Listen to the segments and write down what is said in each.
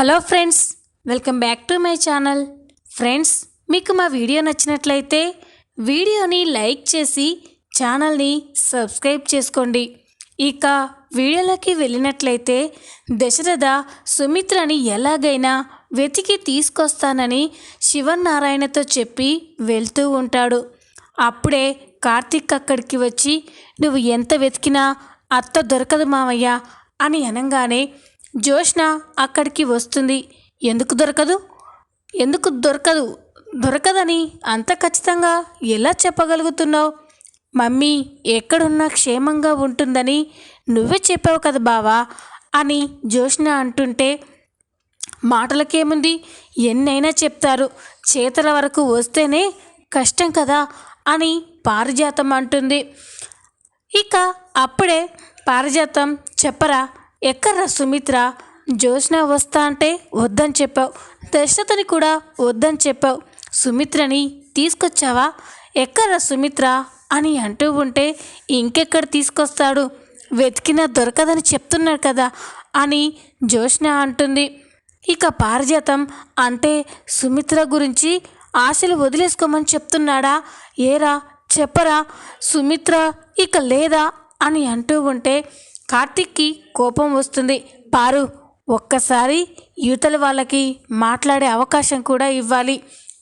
Hello friends welcome back to my channel. Friends మీకు మా video నచ్చినట్లయితే వీడియోని లైక్ చేసి ఛానల్ని సబ్స్క్రైబ్ చేసుకోండి. ఇక వీడియోలోకి వెళ్ళినట్లయితే దశరథ సుమిత్రని ఎలాగైనా వెతికి తీసుకొస్తానని శివనారాయణతో చెప్పి వెళ్తూ ఉంటాడు. అప్పుడే కార్తీక్ అక్కడికి వచ్చి నువ్వు ఎంత వెతికినా అత్త దొరకదు మావయ్య అని అనగానే జోష్న అక్కడికి వస్తుంది. ఎందుకు దొరకదు? ఎందుకు దొరకదు? దొరకదని అంత ఖచ్చితంగా ఎలా చెప్పగలుగుతున్నావు? మమ్మీ ఎక్కడున్నా క్షేమంగా ఉంటుందని నువ్వే చెప్పావు కదా బావా అని జోష్న అంటుంటే మాటలకేముంది? ఎన్నైనా చెప్తారు. చేతల వరకు వస్తేనే కష్టం కదా అని పారిజాతం అంటుంది. ఇక అప్పుడే పారిజాతం చెప్పరా? ఎక్కడ్రా సుమిత్ర? జ్యోత్స్న వస్తా అంటే వద్దని చెప్పావు. దశరథని కూడా వద్దని చెప్పావు. సుమిత్రని తీసుకొచ్చావా? ఎక్కడ్రా సుమిత్ర? అని అంటూ ఉంటే ఇంకెక్కడ తీసుకొస్తాడు? వెతికినా దొరకదని చెప్తున్నాడు కదా అని జ్యోత్స్న అంటుంది. ఇక పారిజాతం అంటే సుమిత్ర గురించి ఆశలు వదిలేసుకోమని చెప్తున్నాడా? ఏరా? చెప్పరా? సుమిత్ర ఇక లేదా? అని అంటూ ఉంటే కార్తిక్కి కోపం వస్తుంది. పారు ఒక్కసారి యువతల వాళ్ళకి మాట్లాడే అవకాశం కూడా ఇవ్వాలి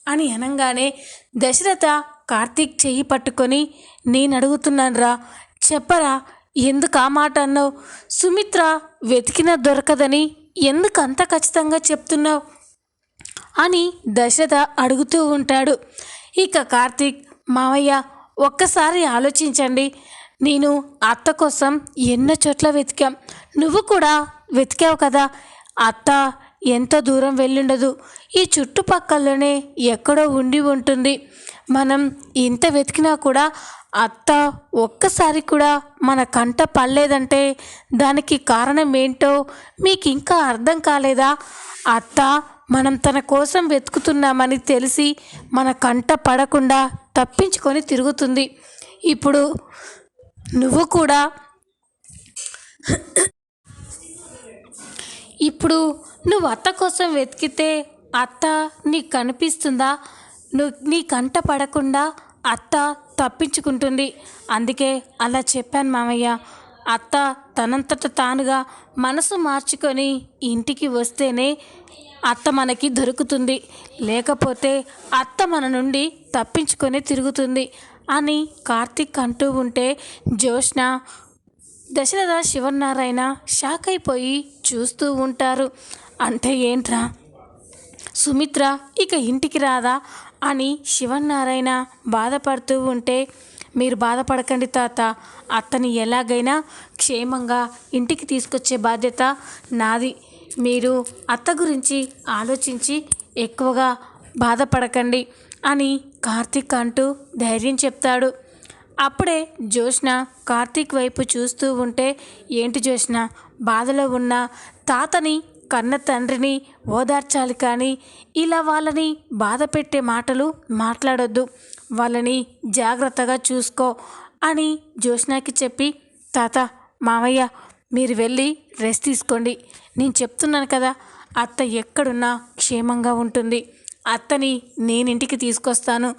అని అనగానే దశరథ కార్తీక్ చెయ్యి పట్టుకొని నేను అడుగుతున్నానురా చెప్పరా ఎందుకు ఆ మాట అన్నావు? సుమిత్ర వెతికినా దొరకదని ఎందుకు అంత ఖచ్చితంగా చెప్తున్నావు? అని దశరథ అడుగుతూ ఉంటాడు. ఇక కార్తీక్ మావయ్య ఒక్కసారి ఆలోచించండి నేను అత్త కోసం ఎన్నో చోట్ల వెతికాం. నువ్వు కూడా వెతికావు కదా. అత్త ఎంత దూరం వెళ్ళుండదు. ఈ చుట్టుపక్కలనే ఎక్కడో ఉండి ఉంటుంది. మనం ఇంత వెతికినా కూడా అత్త ఒక్కసారి కూడా మన కంట పడలేదంటే దానికి కారణం ఏంటో మీకు ఇంకా అర్థం కాలేదా? అత్త మనం తన కోసం వెతుకుతున్నామని తెలిసి మన కంట పడకుండా తప్పించుకొని తిరుగుతుంది. ఇప్పుడు నువ్వు కూడా. ఇప్పుడు నువ్వు అత్త కోసం వెతికితే అత్త నీకు కనిపిస్తుందా? నువ్వు నీ కంట పడకుండా అత్త తప్పించుకుంటుంది. అందుకే అలా చెప్పాను మామయ్య. అత్త తనంతట తానుగా మనసు మార్చుకొని ఇంటికి వస్తేనే అత్త మనకి దొరుకుతుంది. లేకపోతే అత్త మన నుండి తప్పించుకొని తిరుగుతుంది. అని కార్తిక్ అంటూ ఉంటే జ్యోష్న దశరథ శివనారాయణ షాక్ అయిపోయి చూస్తూ ఉంటారు. అంటే ఏంట్రా? సుమిత్ర ఇక ఇంటికి రాదా? అని శివనారాయణ బాధపడుతూ ఉంటే మీరు బాధపడకండి తాత. అత్తని ఎలాగైనా క్షేమంగా ఇంటికి తీసుకొచ్చే బాధ్యత నాది. మీరు అత్త గురించి ఆలోచించి ఎక్కువగా బాధపడకండి అని కార్తీక్ అంటూ ధైర్యం చెప్తాడు. అప్పుడే జోష్న కార్తీక్ వైపు చూస్తూ ఉంటే ఏంటి జోష్న బాధలో ఉన్న తాతని కన్న తండ్రిని ఓదార్చాలి కానీ ఇలా వాళ్ళని బాధ పెట్టే మాటలు మాట్లాడొద్దు. వాళ్ళని జాగ్రత్తగా చూసుకో అని జోష్నాకి చెప్పి తాత మావయ్య మీరు వెళ్ళి రెస్ట్ తీసుకోండి. నేను చెప్తున్నాను కదా అత్త ఎక్కడున్నా క్షేమంగా ఉంటుంది. అత్తని నేను ఇంటికి తీసుకొస్తాను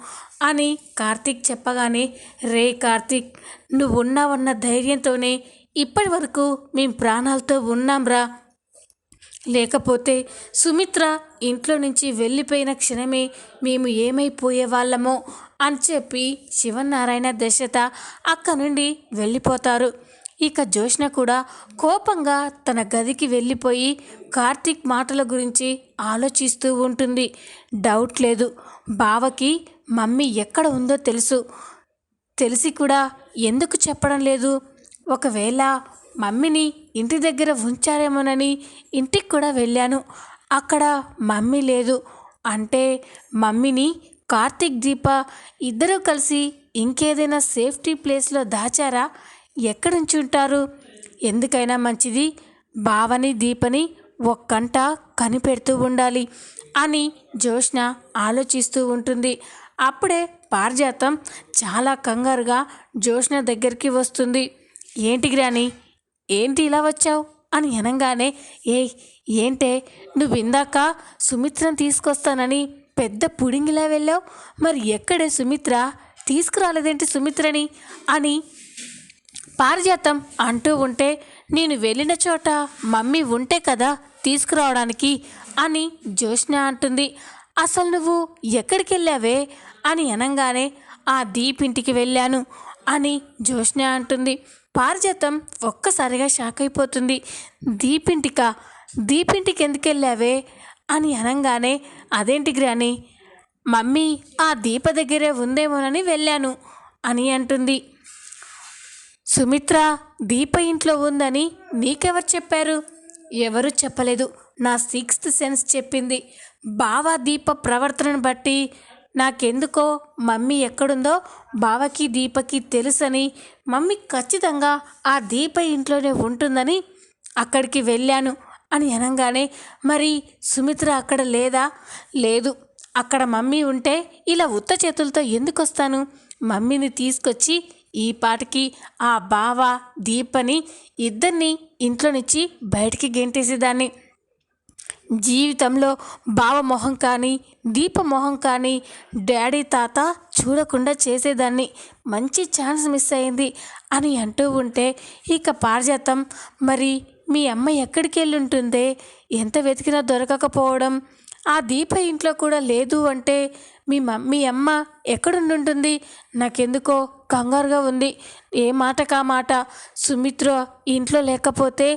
అని కార్తీక్ చెప్పగానే రే కార్తీక్ నువ్వు ఉన్నావన్న ధైర్యంతోనే ఇప్పటి వరకు మేము ప్రాణాలతో ఉన్నాంరా లేకపోతే సుమిత్ర ఇంట్లో నుంచి వెళ్ళిపోయిన క్షణమే మేము ఏమైపోయే వాళ్ళమో అని చెప్పి శివనారాయణ దశత అక్క నుండి వెళ్ళిపోతారు. ఇక జోష్న కూడా కోపంగా తన గదికి వెళ్ళిపోయి కార్తీక్ మాటల గురించి ఆలోచిస్తూ ఉంటుంది. డౌట్ లేదు. బావకి మమ్మీ ఎక్కడ ఉందో తెలుసు. తెలిసి కూడా ఎందుకు చెప్పడం లేదు. ఒకవేళ మమ్మీని ఇంటి దగ్గర ఉంచారేమోనని ఇంటికి కూడా వెళ్ళాను. అక్కడ మమ్మీ లేదు. అంటే మమ్మీని కార్తీక్ దీప ఇద్దరూ కలిసి ఇంకేదైనా సేఫ్టీ ప్లేస్లో దాచారా? ఎక్కడుంచి ఉంటారు? ఎందుకైనా మంచిది బావని దీపని ఒక్కంట కనిపెడుతూ ఉండాలి అని జోష్న ఆలోచిస్తూ ఉంటుంది. అప్పుడే పారిజాతం చాలా కంగారుగా జోష్న దగ్గరికి వస్తుంది. ఏంటి గ్రాని ఏంటి ఇలా వచ్చావు? అని అనగానే ఏ ఏంటే? నువ్వు ఇందాక సుమిత్రను తీసుకొస్తానని పెద్ద పుడింగిలా వెళ్ళావు. మరి ఎక్కడే సుమిత్ర? తీసుకురాలేదేంటి సుమిత్రని? అని పారిజాతం అంటూ ఉంటే నేను వెళ్ళిన చోట మమ్మీ ఉంటే కదా తీసుకురావడానికి అని జోష్న అంటుంది. అసలు నువ్వు ఎక్కడికి వెళ్ళావే? అని అనగానే ఆ దీప్ ఇంటికి వెళ్ళాను అని జోష్న అంటుంది. పారిజాతం ఒక్కసారిగా షాక్ అయిపోతుంది. దీపింటికా? దీపింటికి ఎందుకు వెళ్ళావే? అని అనగానే అదేంటి గ్రాని? మమ్మీ ఆ దీప దగ్గరే ఉందేమోనని వెళ్ళాను అని అంటుంది. సుమిత్ర దీప ఇంట్లో ఉందని నీకెవరు చెప్పారు? ఎవరు చెప్పలేదు. నా సిక్స్త్ సెన్స్ చెప్పింది. బావ దీప ప్రవర్తనను బట్టి నాకెందుకో మమ్మీ ఎక్కడుందో బావకి దీపకి తెలుసని మమ్మీ ఖచ్చితంగా ఆ దీప ఇంట్లోనే ఉంటుందని అక్కడికి వెళ్ళాను అని అనగానే మరి సుమిత్ర అక్కడ లేదా? లేదు. అక్కడ మమ్మీ ఉంటే ఇలా ఉత్త చేతులతో ఎందుకు వస్తాను మమ్మీని తీసుకొచ్చి ఈ పాటికి ఆ బావ దీపని ఇద్దరిని ఇంట్లో నుంచి బయటికి గెంటేసేదాన్ని. జీవితంలో బావ మొహం కానీ దీప మొహం కానీ డాడీ తాత చూడకుండా చేసేదాన్ని. మంచి ఛాన్స్ మిస్ అయింది అని అంటూ ఉంటే ఇక పారిజాతం. మరి మీ అమ్మ ఎక్కడికి వెళ్ళి ఉంటుందే? ఎంత వెతికినా దొరకకపోవడం. ఆ దీప ఇంట్లో కూడా లేదు అంటే మీ మమ్మీ అమ్మ ఎక్కడుండుంటుంది? నాకెందుకో కంగారుగా ఉంది. ఏ మాట కా మాట? సుమిత్ర ఇంట్లో లేకపోతే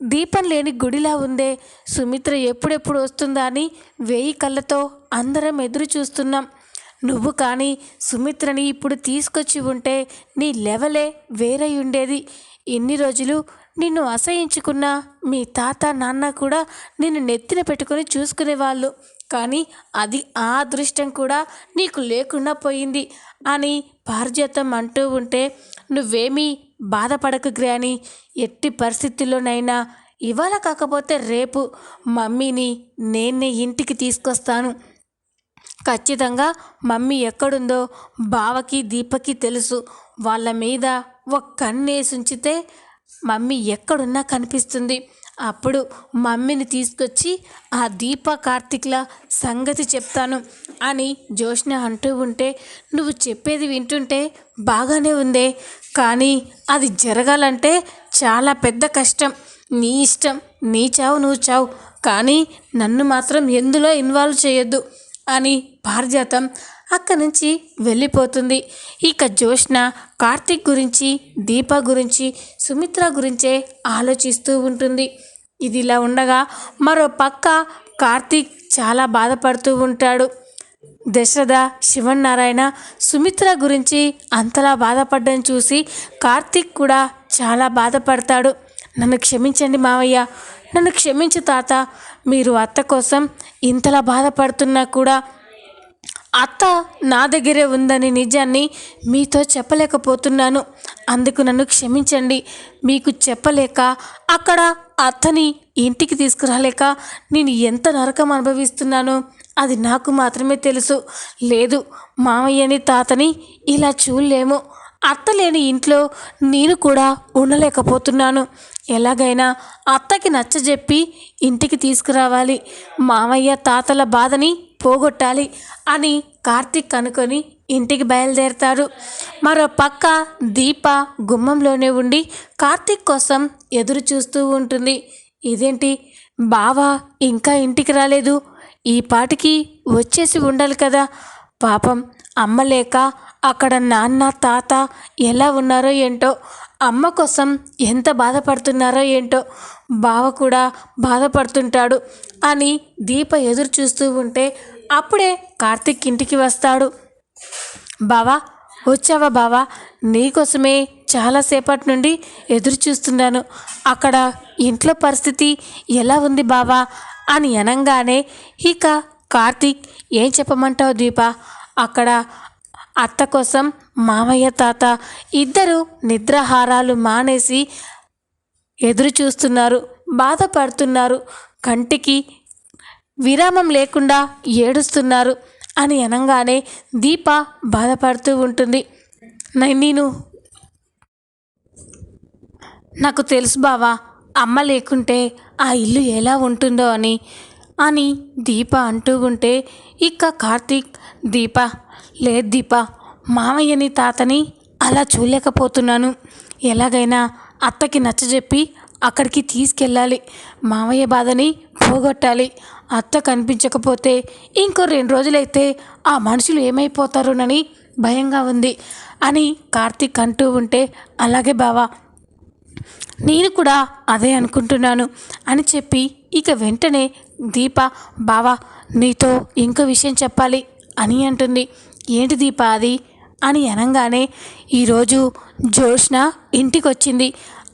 దీపం లేని గుడిలా ఉందే. సుమిత్ర ఎప్పుడెప్పుడు వస్తుందా అని వేయి కళ్ళతో అందరం ఎదురు చూస్తున్నాం. నువ్వు కానీ సుమిత్రని ఇప్పుడు తీసుకొచ్చి ఉంటే నీ లెవలే వేరై ఉండేది. ఎన్ని రోజులు నిన్ను అసహించుకున్న మీ తాత నాన్న కూడా నిన్ను నెత్తిన పెట్టుకొని చూసుకునేవాళ్ళు. కానీ అది ఆ అదృష్టం కూడా నీకు లేకుండా పోయింది అని పారిజాతం అంటూ ఉంటే నువ్వేమీ బాధపడకు గ్రాని. ఎట్టి పరిస్థితుల్లోనైనా ఇవాళ కాకపోతే రేపు మమ్మీని నేనే ఇంటికి తీసుకొస్తాను. ఖచ్చితంగా మమ్మీ ఎక్కడుందో బావకి దీపకి తెలుసు. వాళ్ళ మీద ఒక కన్నేసి ఉంచితే మమ్మీ ఎక్కడున్నా కనిపిస్తుంది. అప్పుడు మమ్మీని తీసుకొచ్చి ఆ దీప కార్తిక్ల సంగతి చెప్తాను అని జోష్న అంటూ ఉంటే నువ్వు చెప్పేది వింటుంటే బాగానే ఉందే. కానీ అది జరగాలంటే చాలా పెద్ద కష్టం. నీ ఇష్టం నీ చావు నువ్వు చావు. కానీ నన్ను మాత్రం ఎందులో ఇన్వాల్వ్ చేయొద్దు అని పారిజాతం అక్కడి నుంచి వెళ్ళిపోతుంది. ఇక జోష్న కార్తీక్ గురించి దీప గురించి సుమిత్ర గురించే ఆలోచిస్తూ ఉంటుంది. ఇది ఇలా ఉండగా మరో పక్క కార్తీక్ చాలా బాధపడుతూ ఉంటాడు. దశరథ శివన్నారాయణ సుమిత్ర గురించి అంతలా బాధపడ్డం చూసి కార్తీక్ కూడా చాలా బాధపడతాడు. నన్ను క్షమించండి మావయ్య. నన్ను క్షమించు తాత. మీరు అత్త కోసం ఇంతలా బాధపడుతున్నా కూడా అత్త నా దగ్గరే ఉందని నిజాన్ని మీతో చెప్పలేకపోతున్నాను. అందుకు నన్ను క్షమించండి. మీకు చెప్పలేక అక్కడ అత్తని ఇంటికి తీసుకురాలేక నేను ఎంత నరకం అనుభవిస్తున్నానో అది నాకు మాత్రమే తెలుసు. లేదు మామయ్యని తాతని ఇలా చూడలేము. అత్త లేని ఇంట్లో నేను కూడా ఉండలేకపోతున్నాను. ఎలాగైనా అత్తకి నచ్చజెప్పి ఇంటికి తీసుకురావాలి. మామయ్య తాతల బాధని పోగొట్టాలి అని కార్తీక్ అనుకొని ఇంటికి బయలుదేరతాడు. మరో పక్క దీప గుమ్మంలోనే ఉండి కార్తీక్ కోసం ఎదురు చూస్తూ ఉంటుంది. ఇదేంటి? బావా ఇంకా ఇంటికి రాలేదు. ఈ పాటికి వచ్చేసి ఉండాలి కదా. పాపం అమ్మ లేక అక్కడ నాన్న తాత ఎలా ఉన్నారో ఏంటో అమ్మ కోసం ఎంత బాధపడుతున్నారో ఏంటో బావ కూడా బాధపడుతుంటాడు అని దీప ఎదురు చూస్తూ ఉంటే అప్పుడే కార్తిక్ ఇంటికి వస్తాడు. బావా వచ్చావా బావా? నీకోసమే చాలాసేపటి నుండి ఎదురు చూస్తున్నాను. అక్కడ ఇంట్లో పరిస్థితి ఎలా ఉంది బావా? అని అనగానే ఇక కార్తీక్ ఏం చెప్పమంటావు దీప? అక్కడ అత్త కోసం మామయ్య తాత ఇద్దరు నిద్రాహారాలు మానేసి ఎదురు చూస్తున్నారు. బాధపడుతున్నారు. కంటికి విరామం లేకుండా ఏడుస్తున్నారు అని అనగానే దీప బాధపడుతూ ఉంటుంది. నేను నాకు తెలుసు బావా అమ్మ లేకుంటే ఆ ఇల్లు ఎలా ఉంటుందో అని అని దీప అంటూ ఉంటే ఇక కార్తీక్ దీప లేదు దీప మామయ్యని తాతని అలా చూడలేకపోతున్నాను. ఎలాగైనా అత్తకి నచ్చజెప్పి అక్కడికి తీసుకెళ్ళాలి. మామయ్య బాధని పోగొట్టాలి. అత్త కనిపించకపోతే ఇంకో రెండు రోజులైతే ఆ మనుషులు ఏమైపోతారోనని భయంగా ఉంది అని కార్తీక్ అంటూ ఉంటే అలాగే బావా నేను కూడా అదే అనుకుంటున్నాను అని చెప్పి ఇక వెంటనే దీప బావా నీతో ఇంకో విషయం చెప్పాలి అని అంటుంది. ఏంటి దీప అది? అని అనగానే ఈరోజు జోష్న ఇంటికి వచ్చింది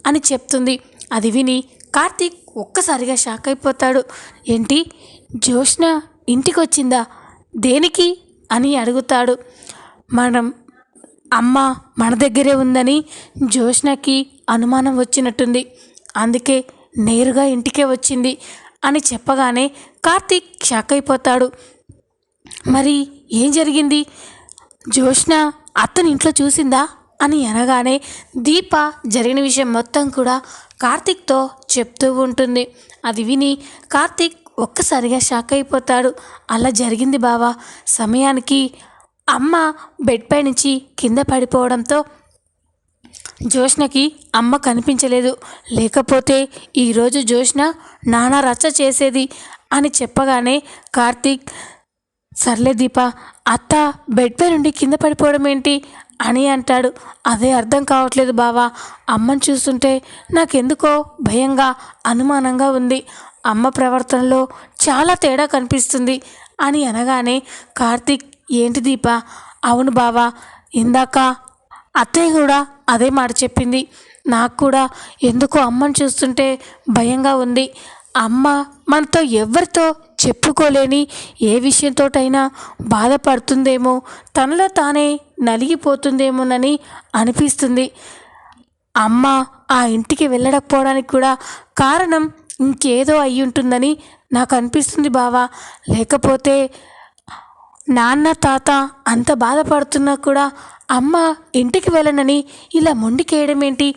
అని చెప్తుంది. అది విని కార్తీక్ ఒక్కసారిగా షాక్ అయిపోతాడు. ఏంటి? జోష్న ఇంటికి వచ్చిందా దేనికి? అని అడుగుతాడు. మనం అమ్మ మన దగ్గరే ఉందని జోష్నకి అనుమానం వచ్చినట్టుంది. అందుకే నేరుగా ఇంటికే వచ్చింది అని చెప్పగానే కార్తీక్ షాక్ అయిపోతాడు. మరి ఏం జరిగింది? జోష్న అతని ఇంట్లో చూసిందా? అని అనగానే దీప జరిగిన విషయం మొత్తం కూడా కార్తీక్తో చెప్తూ ఉంటుంది. అది విని కార్తీక్ ఒక్కసారిగా షాక్ అయిపోతాడు. అలా జరిగింది బావా. సమయానికి అమ్మ బెడ్ పై నుంచి కింద పడిపోవడంతో జోష్నకి అమ్మ కనిపించలేదు. లేకపోతే ఈరోజు జోష్న నానా రచ్చ చేసేది అని చెప్పగానే కార్తీక్ సర్లే దీప అత్త బెడ్ పై నుండి కింద పడిపోవడం ఏంటి? అని అంటాడు. అదే అర్థం కావట్లేదు బావా. అమ్మని చూస్తుంటే నాకెందుకో భయంగా అనుమానంగా ఉంది. అమ్మ ప్రవర్తనలో చాలా తేడా కనిపిస్తుంది అని అనగానే కార్తీక్ ఏంటి దీప? అవును బావా. ఇందాక అత్తయ్య కూడా అదే మాట చెప్పింది. నాకు కూడా ఎందుకో అమ్మని చూస్తుంటే భయంగా ఉంది. అమ్మ మనతో ఎవరితో చెప్పుకోలేని ఏ విషయంతోటైనా బాధపడుతుందేమో తనలో తానే నలిగిపోతుందేమోనని అనిపిస్తుంది. అమ్మ ఆ ఇంటికి వెళ్ళకపోవడానికి కూడా కారణం ఇంకేదో అయి ఉంటుందని నాకు అనిపిస్తుంది బావా. లేకపోతే నాన్న తాత అంత బాధపడుతున్నా కూడా అమ్మ ఇంటికి వెళ్ళనని ఇలా మొండికేయడం ఏంటి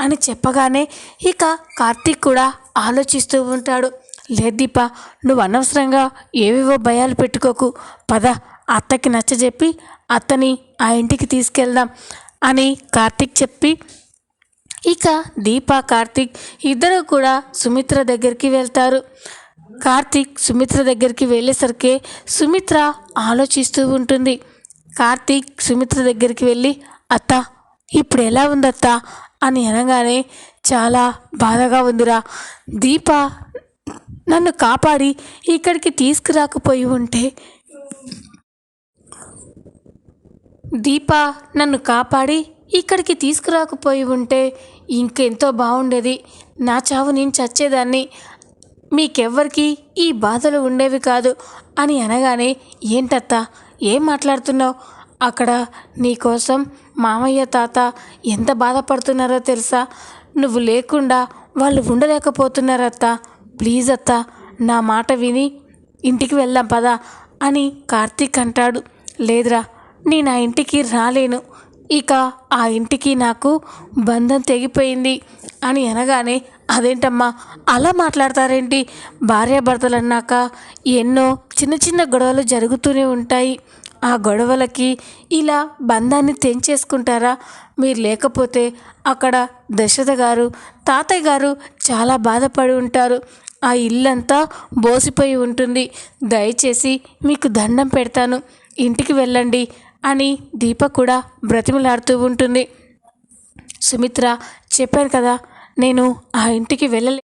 అని చెప్పగానే ఇక కార్తీక్ కూడా ఆలోచిస్తూ ఉంటాడు. లేదు దీప నువ్వు అనవసరంగా ఏవేవో భయాలు పెట్టుకోకు. పద అత్తకి నచ్చజెప్పి అత్తని ఆ ఇంటికి తీసుకెళ్దాం అని కార్తీక్ చెప్పి ఇక దీప కార్తీక్ ఇద్దరు కూడా సుమిత్ర దగ్గరికి వెళ్తారు. కార్తీక్ సుమిత్ర దగ్గరికి వెళ్ళేసరికి సుమిత్ర ఆలోచిస్తూ ఉంటుంది. కార్తీక్ సుమిత్ర దగ్గరికి వెళ్ళి అత్త ఇప్పుడు ఎలా ఉందత్త? అని అనగానే చాలా బాధగా ఉందిరా. దీప నన్ను కాపాడి ఇక్కడికి తీసుకురాకపోయి ఉంటే. దీప నన్ను కాపాడి ఇక్కడికి తీసుకురాకపోయి ఉంటే ఇంకెంతో బాగుండేది నా చావు నేను చచ్చేదాన్ని. మీకెవ్వరికి ఈ బాధలు ఉండేవి కాదు అని అనగానే ఏంటత్తా ఏం మాట్లాడుతున్నావు? అక్కడ నీకోసం మామయ్య తాత ఎంత బాధపడుతున్నారో తెలుసా? నువ్వు లేకుండా వాళ్ళు ఉండలేకపోతున్నారత్తా. ప్లీజ్ అత్త నా మాట విని ఇంటికి వెళ్దాం పదా అని కార్తీక్ అంటాడు. లేదురా నేను ఆ ఇంటికి రాలేను. ఇక ఆ ఇంటికి నాకు బంధం తెగిపోయింది అని అనగానే అదేంటమ్మా అలా మాట్లాడతారేంటి? భార్యాభర్తలు అన్నాక ఎన్నో చిన్న చిన్న గొడవలు జరుగుతూనే ఉంటాయి. ఆ గొడవలకి ఇలా బంధాన్ని తెంచేసుకుంటారా? మీరు లేకపోతే అక్కడ దశరథ గారు తాతయ్య గారు చాలా బాధపడి ఉంటారు. ఆ ఇల్లంతా బోసిపోయి ఉంటుంది. దయచేసి మీకు దండం పెడతాను. ఇంటికి వెళ్ళండి అని దీప కూడా బ్రతిమలాడుతూ ఉంటుంది. సుమిత్ర చెప్పాను కదా నేను ఆ ఇంటికి వెళ్ళలే.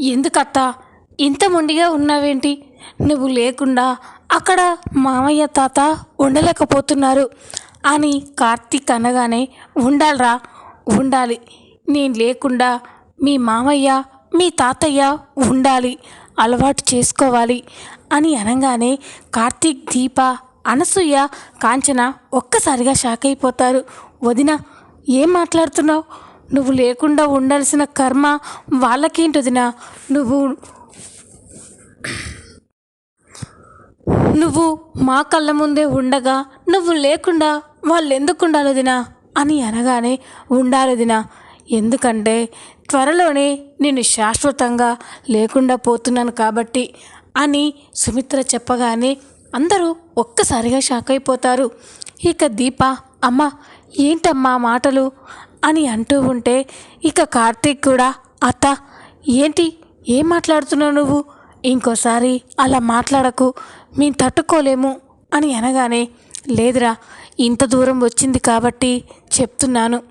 ఎందుకత్తా? ఇంత మొండిగా ఉన్నావేంటి? నువ్వు లేకుండా అక్కడ మామయ్య తాత ఉండలేకపోతున్నారు అని కార్తీక్ అనగానే ఉండాలిరా ఉండాలి. నేను లేకుండా మీ మామయ్య మీ తాతయ్య ఉండాలి అలవాటు చేసుకోవాలి అని అనగానే కార్తీక్ దీప అనసూయ కాంచన ఒక్కసారిగా షాక్ అయిపోతారు. వదిన ఏం మాట్లాడుతున్నావు? నువ్వు లేకుండా ఉండాల్సిన కర్మ వాళ్ళకేంటి వదిన నువ్వు నువ్వు మా కళ్ళ ముందే ఉండగా నువ్వు లేకుండా వాళ్ళు ఎందుకు ఉండాలి వదినా? అని అనగానే ఉండాలిదినా ఎందుకంటే త్వరలోనే నేను శాశ్వతంగా లేకుండా పోతున్నాను కాబట్టి అని సుమిత్ర చెప్పగానే అందరూ ఒక్కసారిగా షాక్ అయిపోతారు. ఇక దీప అమ్మ ఏంటమ్మా మాటలు? అని అంటూ ఉంటే ఇక కార్తీక్ కూడా అత్త ఏంటి? ఏం మాట్లాడుతున్నావు నువ్వు? ఇంకోసారి అలా మాట్లాడకు మేము తట్టుకోలేము అని అనగానే లేదురా ఇంత దూరం వచ్చింది కాబట్టి చెప్తున్నాను.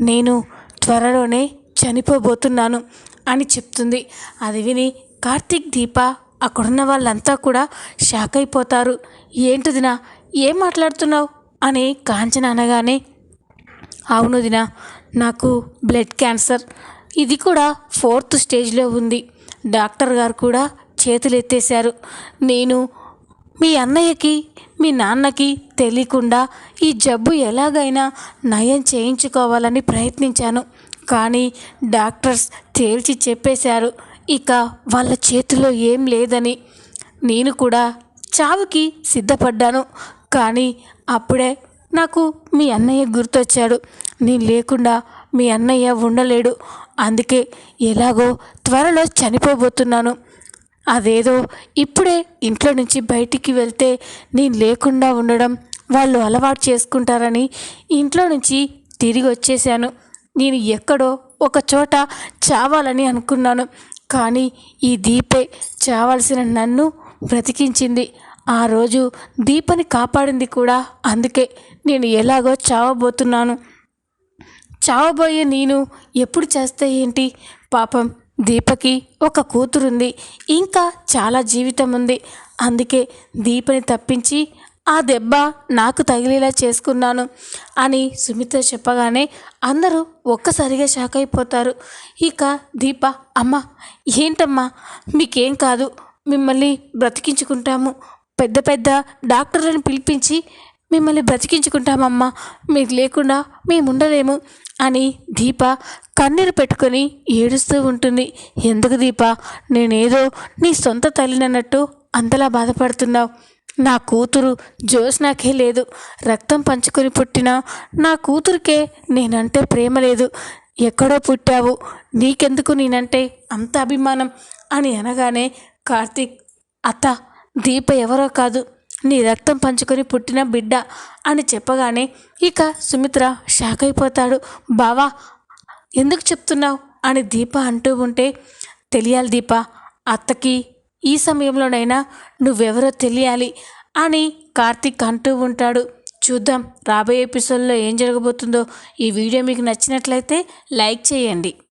నేను త్వరలోనే చనిపోబోతున్నాను అని చెప్తుంది. అది విని కార్తీక్ దీప అక్కడున్న వాళ్ళంతా కూడా షాక్ అయిపోతారు. ఏంటిదినా ఏం మాట్లాడుతున్నావు? అని కాంచన అనగానే అవును దినా నాకు బ్లడ్ క్యాన్సర్. ఇది కూడా ఫోర్త్ స్టేజ్లో ఉంది. డాక్టర్ గారు కూడా చేతులెత్తేశారు. నేను మీ అన్నయ్యకి మీ నాన్నకి తెలియకుండా ఈ జబ్బు ఎలాగైనా నయం చేయించుకోవాలని ప్రయత్నించాను. కానీ డాక్టర్స్ తేల్చి చెప్పేశారు ఇక వాళ్ళ చేతిలో ఏం లేదని. నేను కూడా చావుకి సిద్ధపడ్డాను కానీ అప్పుడే నాకు మీ అన్నయ్య గుర్తొచ్చాడు. నేను లేకుండా మీ అన్నయ్య ఉండలేడు అందుకే ఎలాగో త్వరలో చనిపోబోతున్నాను. అదేదో ఇప్పుడే ఇంట్లో నుంచి బయటికి వెళ్తే నేను లేకుండా ఉండడం వాళ్ళు అలవాటు చేసుకుంటారని ఇంట్లో నుంచి తిరిగి వచ్చేసాను నేను ఎక్కడో ఒక చోట చావాలని అనుకున్నాను. కానీ ఈ దీపే చావాల్సిన నన్ను బ్రతికించింది. ఆ రోజు దీపని కాపాడింది కూడా అందుకే నేను ఎలాగో చావబోతున్నాను. చావబోయే నేను ఎప్పుడు చేస్తే ఏంటి? పాపం దీపకి ఒక కూతురుంది. ఇంకా చాలా జీవితం ఉంది అందుకే దీపని తప్పించి ఆ దెబ్బ నాకు తగిలేలా చేసుకున్నాను అని సుమిత్ర చెప్పగానే అందరూ ఒక్కసారిగా షాక్ అయిపోతారు. ఇక దీప అమ్మ ఏంటమ్మా? మీకేం కాదు. మిమ్మల్ని బ్రతికించుకుంటాము. పెద్ద పెద్ద డాక్టర్లను పిలిపించి మిమ్మల్ని బ్రతికించుకుంటామమ్మా. మీరు లేకుండా మేము ఉండలేము అని దీప కన్నీరు పెట్టుకొని ఏడుస్తూ ఉంటుంది. ఎందుకు దీప? నేనేదో నీ సొంత తల్లినన్నట్టు అంతలా బాధపడుతున్నావు. నా కూతురు జ్యోత్స్నాకే లేదు. రక్తం పంచుకొని పుట్టిన నా కూతురికే నేనంటే ప్రేమ లేదు. ఎక్కడో పుట్టావు. నీకెందుకు నేనంటే అంత అభిమానం అని అనగానే కార్తీక్ అత్త దీప ఎవరో కాదు. నీ రక్తం పంచుకొని పుట్టిన బిడ్డ అని చెప్పగానే ఇక సుమిత్ర షాక్ అయిపోతాడు. బావా ఎందుకు చెప్తున్నావు? అని దీప అంటూ ఉంటే తెలియాలి దీప అత్తకి ఈ సమయంలోనైనా నువ్వెవరో తెలియాలి అని కార్తీక్ అంటూ ఉంటాడు. చూద్దాం రాబోయే ఎపిసోడ్లో ఏం జరగబోతుందో ఈ వీడియో మీకు నచ్చినట్లయితే లైక్ చేయండి.